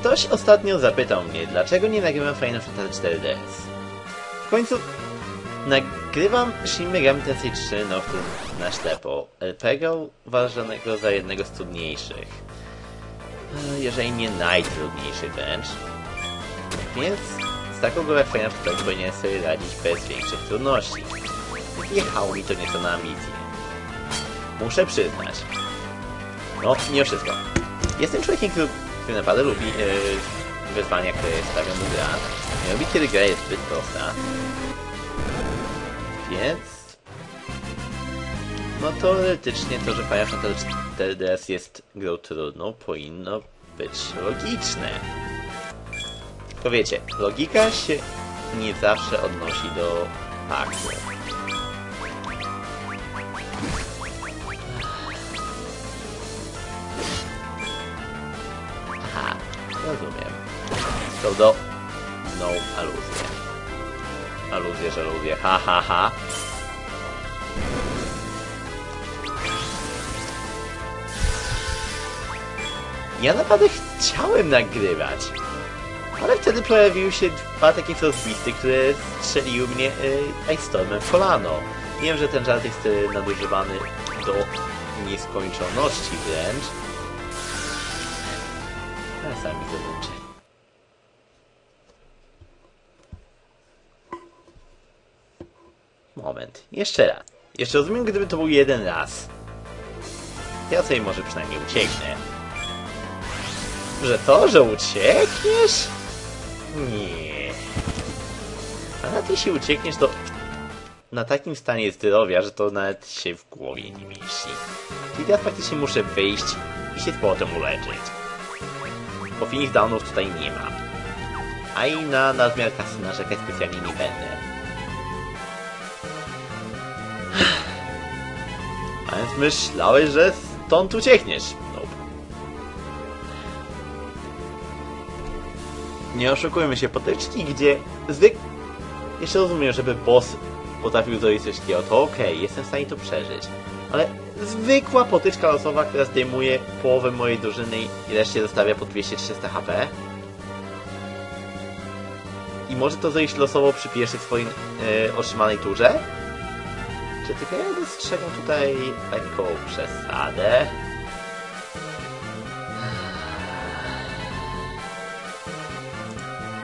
Ktoś ostatnio zapytał mnie, dlaczego nie nagrywam Final Fantasy 4DS. W końcu nagrywam Shin Megami Tensei 3 no na ślepo. RPG uważanego za jednego z trudniejszych. E, Jeżeli nie najtrudniejszy wręcz. Więc z taką jak Final Fantasy powinien sobie radzić bez większych trudności. Jechało mi to nieco na ambicje. Muszę przyznać. No, nie wszystko. Jestem człowiekiem, który, który naprawdę lubi yy, wyzwania, które stawia mu gra. Nie lubi, kiedy gra jest zbyt prosta. Więc... No teoretycznie to, że Final Fantasy 4DS jest grą trudną, powinno być logiczne. Tylko wiecie, logika się nie zawsze odnosi do faktu. To do... No, aluzje. Aluzje, żaluzje. Ha, ha, ha. Ja naprawdę chciałem nagrywać. Ale wtedy pojawiły się dwa takie frostbisty, które strzeliły mnie y, Ice Stormem w kolano. Wiem, że ten żart jest y, nadużywany do nieskończoności wręcz. Ale sami zobaczcie. Moment, jeszcze raz. Jeszcze rozumiem, gdyby to był jeden raz. Ja sobie może przynajmniej ucieknę. Że to, że uciekniesz? Nie. A nawet jeśli uciekniesz, to na takim stanie zdrowia, że to nawet się w głowie nie mieści. Czyli teraz faktycznie muszę wyjść i się z powrotem uleczyć. Bo finish downów tutaj nie ma. A i na nadmiar kasy narzekać specjalnie nie będę. A więc myślałeś, że stąd uciekniesz. Nope. Nie oszukujmy się, potyczki, gdzie zwyk... Jeszcze rozumiem, żeby boss potrafił zrobić coś takiego, to okej, jestem w stanie to przeżyć. Ale zwykła potyczka losowa, która zdejmuje połowę mojej drużyny i reszcie zostawia po 200-300 HP. I może to zrobić losowo przy pierwszej swojej e, otrzymanej turze? Tylko ja dostrzegam tutaj lekką przesadę?